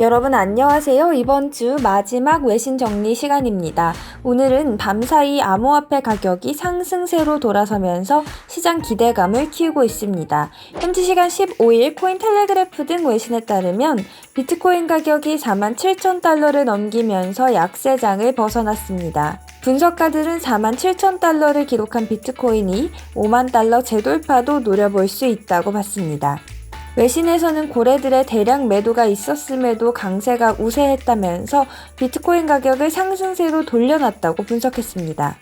여러분 안녕하세요. 이번 주 마지막 외신 정리 시간입니다. 오늘은 밤사이 암호화폐 가격이 상승세로 돌아서면서 시장 기대감을 키우고 있습니다. 현지 시간 15일 코인텔레그래프 등 외신에 따르면 비트코인 가격이 47,000달러를 넘기면서 약세장을 벗어났습니다. 분석가들은 47,000달러를 기록한 비트코인이 5만 달러 재돌파도 노려볼 수 있다고 봤습니다. 외신에서는 고래들의 대량 매도가 있었음에도 강세가 우세했다면서 비트코인 가격을 상승세로 돌려놨다고 분석했습니다.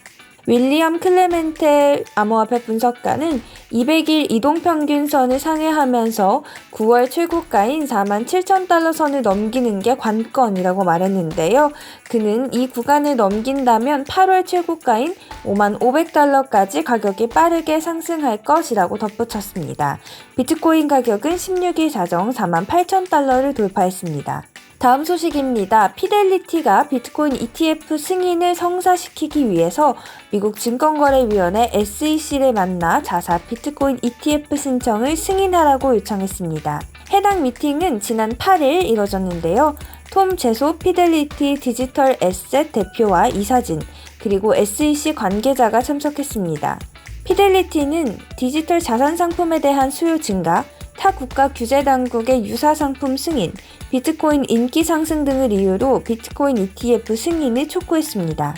윌리엄 클레멘테 암호화폐 분석가는 200일 이동평균선을 상회하면서 9월 최고가인 47,000달러 선을 넘기는 게 관건이라고 말했는데요. 그는 이 구간을 넘긴다면 8월 최고가인 5만 500달러까지 가격이 빠르게 상승할 것이라고 덧붙였습니다. 비트코인 가격은 16일 자정 4만 8,000달러를 돌파했습니다. 다음 소식입니다. 피델리티가 비트코인 ETF 승인을 성사시키기 위해서 미국 증권거래위원회 SEC를 만나 자사 비트코인 ETF 신청을 승인하라고 요청했습니다. 해당 미팅은 지난 8일 이뤄졌는데요. 톰 제소 피델리티 디지털 에셋 대표와 이사진, 그리고 SEC 관계자가 참석했습니다. 피델리티는 디지털 자산 상품에 대한 수요 증가, 타 국가 규제 당국의 유사 상품 승인, 비트코인 인기 상승 등을 이유로 비트코인 ETF 승인을 촉구했습니다.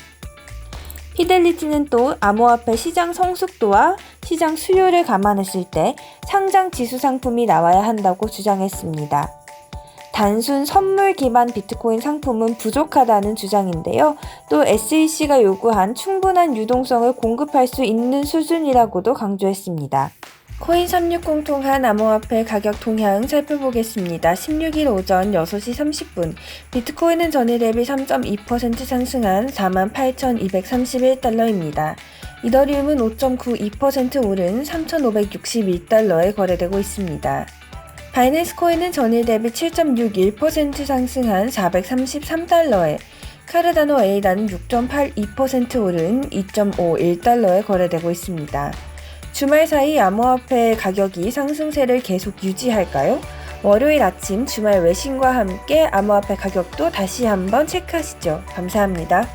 피델리티는 또 암호화폐 시장 성숙도와 시장 수요를 감안했을 때 상장 지수 상품이 나와야 한다고 주장했습니다. 단순 선물 기반 비트코인 상품은 부족하다는 주장인데요. 또 SEC가 요구한 충분한 유동성을 공급할 수 있는 수준이라고도 강조했습니다. 코인 360 통한 암호화폐 가격 동향 살펴보겠습니다. 16일 오전 6시 30분 비트코인은 전일 대비 3.2% 상승한 48,231달러입니다. 이더리움은 5.92% 오른 3,561달러에 거래되고 있습니다. 바이낸스 코인은 전일 대비 7.61% 상승한 433달러에 카르다노 A단은 6.82% 오른 2.51달러에 거래되고 있습니다. 주말 사이 암호화폐 가격이 상승세를 계속 유지할까요? 월요일 아침 주말 외신과 함께 암호화폐 가격도 다시 한번 체크하시죠. 감사합니다.